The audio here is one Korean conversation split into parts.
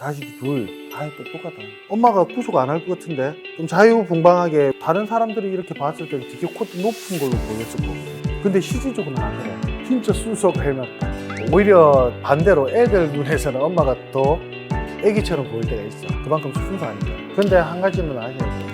자식이 둘. 아이, 똑똑하다. 엄마가 구속 안 할 것 같은데? 좀 자유분방하게 다른 사람들이 이렇게 봤을 때는 되게 코트 높은 걸로 보였을 거거든. 근데 실질적으로는 안 그래. 진짜 순수하고 헬맞다. 오히려 반대로 애들 눈에서는 엄마가 더 애기처럼 보일 때가 있어. 그만큼 순수하니까. 근데 한 가지는 아셔야 돼.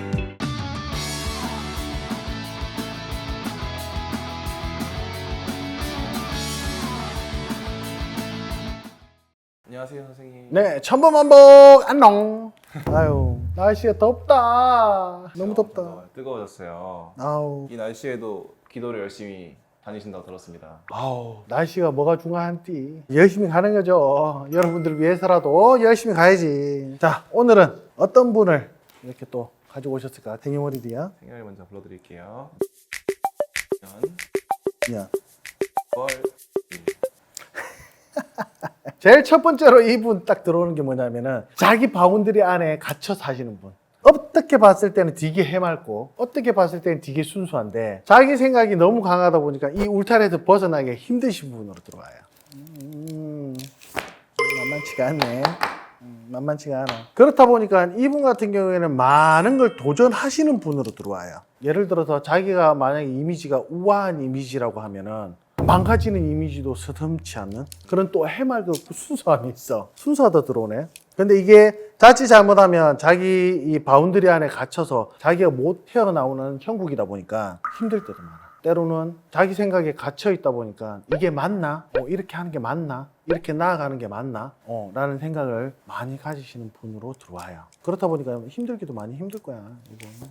안녕하세요 선생님. 네, 천범만복 안녕. 아유, 날씨가 덥다. 너무 덥다. 어, 뜨거워졌어요. 아우, 이 날씨에도 기도를 열심히 다니신다고 들었습니다. 아우, 날씨가 뭐가 중요한지 열심히 가는 거죠. 여러분들 위해서라도 열심히 가야지. 자, 오늘은 어떤 분을 이렇게 또 가지고 오셨을까? 댕이머리디야. 생일을 먼저 불러드릴게요. 야. 월 제일 첫 번째로 이분 딱 들어오는 게 뭐냐면은 자기 바운드리 안에 갇혀 사시는 분. 어떻게 봤을 때는 되게 해맑고 어떻게 봤을 때는 되게 순수한데 자기 생각이 너무 강하다 보니까 이 울타리에서 벗어나기 힘드신 분으로 들어와요. 음, 만만치가 않네. 음, 만만치가 않아. 그렇다 보니까 이분 같은 경우에는 많은 걸 도전하시는 분으로 들어와요. 예를 들어서 자기가 만약에 이미지가 우아한 이미지라고 하면은 망가지는 이미지도 서슴치 않는 그런 또 해맑고 순수함이 있어. 순수하다 들어오네. 근데 이게 자칫 잘못하면 자기 이 바운드리 안에 갇혀서 자기가 못 헤어나오는 형국이다 보니까 힘들 때도 많아. 때로는 자기 생각에 갇혀 있다 보니까 이게 맞나? 어, 이렇게 하는 게 맞나? 이렇게 나아가는 게 맞나? 어, 라는 생각을 많이 가지시는 분으로 들어와요. 그렇다 보니까 힘들기도 많이 힘들 거야, 이분.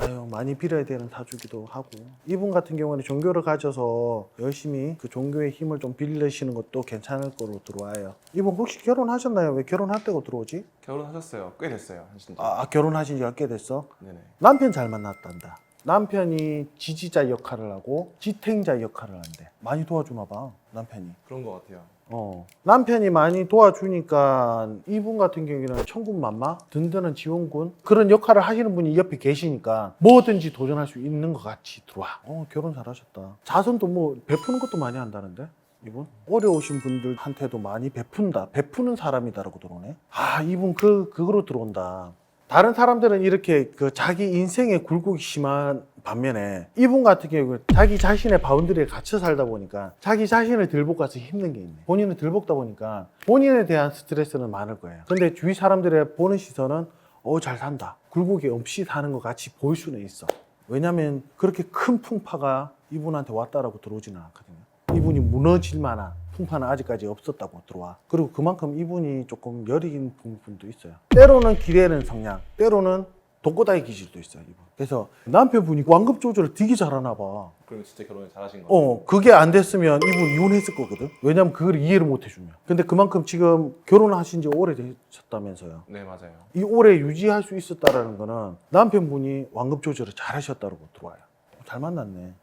아유, 많이 빌어야 되는 타주기도 하고. 이분 같은 경우는 종교를 가져서 열심히 그 종교의 힘을 좀 빌리시는 것도 괜찮을 거로 들어와요. 이분 혹시 결혼하셨나요? 왜 결혼할 때고 들어오지? 결혼하셨어요. 꽤 됐어요. 하신 지. 아, 아, 결혼하신 지가 꽤 됐어? 네네. 남편 잘 만났단다. 남편이 지지자 역할을 하고 지탱자 역할을 한대. 많이 도와주나 봐, 남편이. 그런 것 같아요. 어. 남편이 많이 도와주니까 이분 같은 경우에는 천군만마, 든든한 지원군 그런 역할을 하시는 분이 옆에 계시니까 뭐든지 도전할 수 있는 것 같이 들어와. 어, 결혼 잘하셨다. 자손도 뭐 베푸는 것도 많이 한다는데? 이분 어려우신 분들한테도 많이 베푼다 베푸는 사람이다라고 들어오네 아 이분 그 그거로 들어온다 다른 사람들은 이렇게 그 자기 인생의 굴곡이 심한 반면에 이분 같은 경우는 자기 자신의 바운드리에 갇혀 살다 보니까 자기 자신을 들볶아서 힘든 게 있네. 본인은 들볶다 보니까 본인에 대한 스트레스는 많을 거예요. 근데 주위 사람들의 보는 시선은 어, 잘 산다. 굴곡이 없이 사는 것 같이 보일 수는 있어. 왜냐면 그렇게 큰 풍파가 이분한테 왔다라고 들어오지는 않거든요. 이분이 무너질 만한 풍파는 아직까지 없었다고 들어와. 그리고 그만큼 이분이 조금 여린 부분도 있어요. 때로는 기대는 성향, 때로는 독고다이 기질도 있어요, 이분. 그래서 남편분이 완급 조절을 되게 잘하나 봐. 그럼 진짜 결혼을 잘하신 것 같아요. 어, 그게 안 됐으면 이분 이혼했을 거거든. 왜냐면 그걸 이해를 못 해주면. 근데 그만큼 지금 결혼하신 지 오래되셨다면서요. 네 맞아요. 이 오래 유지할 수 있었다라는 거는 남편분이 완급 조절을 잘 하셨다고 들어와요. 잘 만났네.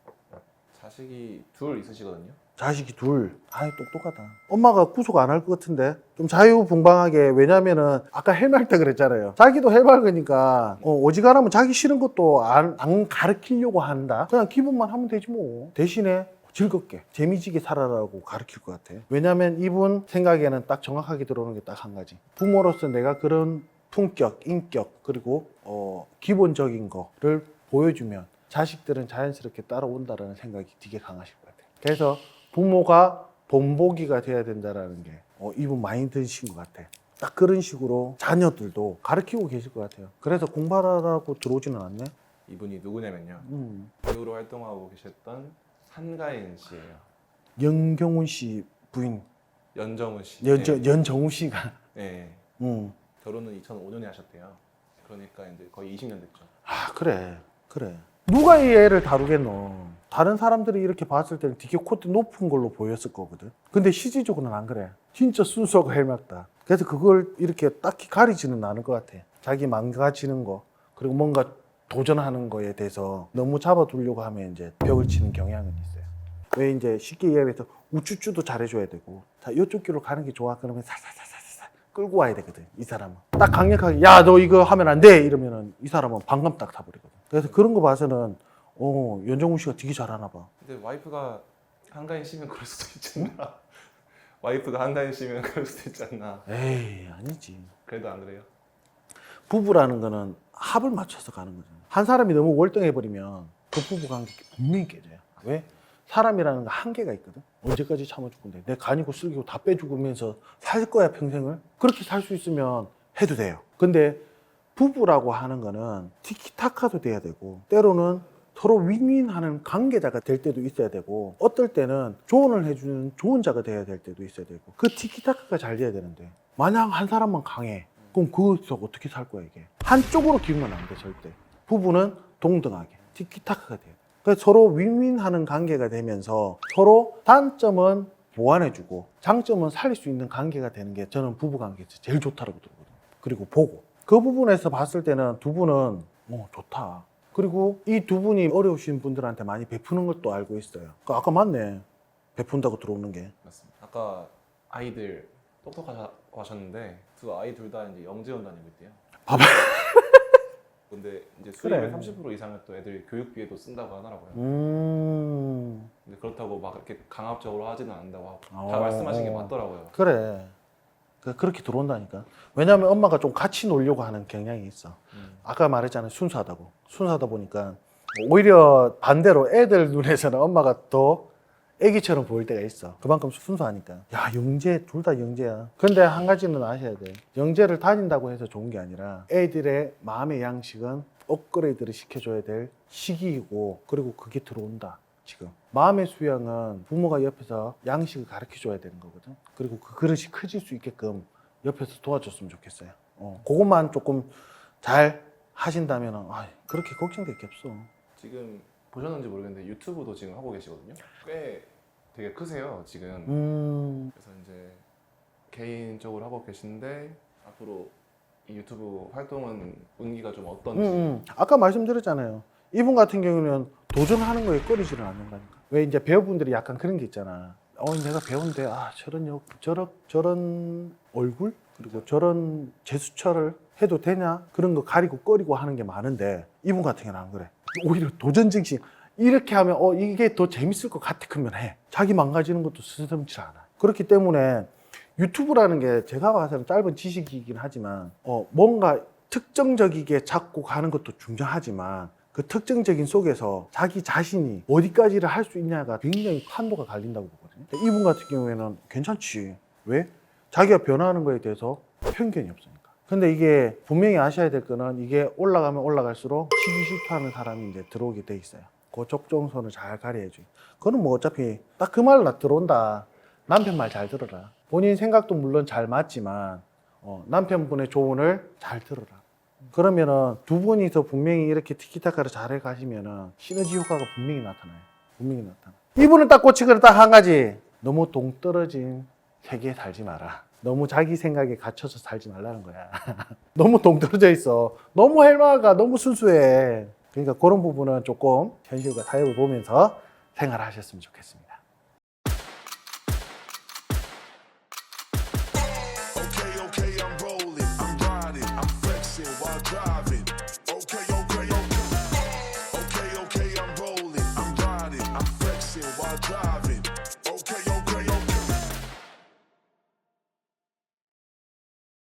자식이 둘 있으시거든요. 자식이 둘. 아이, 똑똑하다. 엄마가 구속 안 할 것 같은데? 좀 자유분방하게. 왜냐면은, 아까 해맑다 그랬잖아요. 자기도 해맑으니까, 어, 오지간하면 자기 싫은 것도 안, 안 가르치려고 한다. 그냥 기분만 하면 되지 뭐. 대신에 즐겁게, 재미지게 살아라고 가르칠 것 같아. 왜냐면 이분 생각에는 딱 정확하게 들어오는 게 딱 한 가지. 부모로서 내가 그런 품격, 인격, 그리고, 어, 기본적인 거를 보여주면 자식들은 자연스럽게 따라온다라는 생각이 되게 강하실 것 같아요. 그래서 부모가 본보기가 돼야 된다라는 게 어, 이분 많이 드신 것 같아. 딱 그런 식으로 자녀들도 가르치고 계실 것 같아요. 그래서 공부하라고 들어오지는 않네. 이분이 누구냐면요. 음. 배우로 활동하고 계셨던 한가인 씨예요. 연경훈 씨 부인 연정훈 씨. 연, 네. 연정훈 씨가 네. 음. 결혼은 2005년에 하셨대요. 그러니까 이제 거의 20년 됐죠. 아 그래 그래 누가 이 애를 다루겠노 다른 사람들이 이렇게 봤을 때는 되게 코트 높은 걸로 보였을 거거든. 근데 실질적으로는 안 그래. 진짜 순수하고 헬맞다. 그래서 그걸 이렇게 딱히 가리지는 않을 것 같아. 자기 망가지는 거 그리고 뭔가 도전하는 거에 대해서 너무 잡아두려고 하면 이제 벽을 치는 경향은 있어요. 왜 이제 쉽게 이야기해서 우쭈쭈도 잘해줘야 되고 자 이쪽 길로 가는 게 좋아. 그러면 살살살살살 끌고 와야 되거든 이 사람은. 딱 강력하게 야 너 이거 하면 안 돼. 이러면은 이 사람은 방금 딱 타버리거든. 그래서 그런 거 봐서는 어 연정훈 씨가 되게 잘하나 봐 근데 와이프가 한가인 씨면 그럴 수도 있잖아. 와이프가 한다는 시면 그럴 수도 있지 않나. 에이 아니지. 그래도 안 그래요? 부부라는 거는 합을 맞춰서 가는 거잖아. 한 사람이 너무 월등해 버리면 그 부부 관계 분명히 깨져요. 왜? 사람이라는 거 한계가 있거든. 언제까지 참아줄 건데 내 간이고 쓸기고 다 빼주면서 살 거야 평생을. 그렇게 살 수 있으면 해도 돼요. 근데 부부라고 하는 거는 티키타카도 돼야 되고 때로는 서로 윈윈하는 관계자가 될 때도 있어야 되고 어떨 때는 조언을 해주는 좋은 자가 돼야 될 때도 있어야 되고 그 티키타카가 잘 돼야 되는데 만약 한 사람만 강해. 그럼 그것서 어떻게 살 거야 이게? 한쪽으로 기우면 안 돼 절대. 부부는 동등하게 티키타카가 돼요 그래서 서로 윈윈하는 관계가 되면서 서로 단점은 보완해주고 장점은 살릴 수 있는 관계가 되는 게 저는 부부 관계에서 제일 좋다고 들거든요. 그리고 보고. 그 부분에서 봤을 때는 두 분은 뭐 좋다 그리고 이 두 분이 어려우신 분들한테 많이 베푸는 것도 알고 있어요 그 아까 맞네 베푼다고 들어오는 게 맞습니다. 아까 아이들 똑똑하다고 하셨는데 두 아이 둘 다 이제 영재원 다니고 있대요. 봐봐. 근데 이제 수입의 그래. 30% 이상을 또 애들 교육비에도 쓴다고 하더라고요. 음 근데 그렇다고 막 이렇게 강압적으로 하지는 않는다고 하고 어. 다 말씀하신 게 맞더라고요. 그래 그- 그렇게 들어온다니까. 왜냐하면 엄마가 좀 같이 놀려고 하는 경향이 있어. 음. 아까 말했잖아요. 순수하다고. 순수하다 보니까 오히려 반대로 애들 눈에서는 엄마가 더 애기처럼 보일 때가 있어. 그만큼 순수하니까. 야 영재 둘 다 영재야. 근데 한 가지는 아셔야 돼. 영재를 다닌다고 해서 좋은 게 아니라 애들의 마음의 양식은 업그레이드를 시켜줘야 될 시기이고 그리고 그게 들어온다 지금 마음의 수양은 부모가 옆에서 양식을 가르쳐 줘야 되는 거거든 그리고 그 그릇이 커질 수 있게끔 옆에서 도와줬으면 좋겠어요 어, 그것만 조금 잘 하신다면 아, 그렇게 걱정될 게 없어 지금 보셨는지 모르겠는데 유튜브도 지금 하고 계시거든요. 꽤 되게 크세요 지금. 음, 그래서 이제 개인적으로 하고 계신데 앞으로 이 유튜브 활동은 운기가 좀 음, 어떤지. 음. 아까 말씀드렸잖아요 이분 같은 경우는 도전하는 거에 꺼리지를 않는다니까. 왜 이제 배우분들이 약간 그런 게 있잖아. 어 내가 배운데 아 저런 역 저런 저런 얼굴? 그리고 저런 제스처를 해도 되냐? 그런 거 가리고 꺼리고 하는 게 많은데 이분 같은 경우는 안 그래. 오히려 도전 정신 이렇게 하면 어 이게 더 재밌을 것 같아. 그러면 해. 자기 망가지는 것도 스스럼치 않아. 그렇기 때문에 유튜브라는 게 제가 봐서는 짧은 지식이긴 하지만 어 뭔가 특정적이게 잡고 가는 것도 중요하지만 그 특정적인 속에서 자기 자신이 어디까지를 할 수 있냐가 굉장히 판도가 갈린다고 보거든요. 이분 같은 경우에는 괜찮지. 왜? 자기가 변화하는 거에 대해서 편견이 없으니까. 근데 이게 분명히 아셔야 될 거는 이게 올라가면 올라갈수록 시기실투하는 사람이 이제 들어오게 돼 있어요. 그 적정선을 잘 가려야지. 그거는 뭐 어차피 딱 그 말 나 들어온다. 남편 말 잘 들어라. 본인 생각도 물론 잘 맞지만 어, 남편분의 조언을 잘 들어라. 그러면은 두 분이서 분명히 이렇게 티키타카를 잘 해 가시면은 시너지 효과가 분명히 나타나요. 분명히 나타나. 이분은 딱 꽂힌 거는 딱한 가지. 너무 동떨어진 세계에 살지 마라. 너무 자기 생각에 갇혀서 살지 말라는 거야. 너무 동떨어져 있어. 너무 헬마가 너무 순수해. 그러니까 그런 부분은 조금 현실과 타협을 보면서 생활하셨으면 좋겠습니다.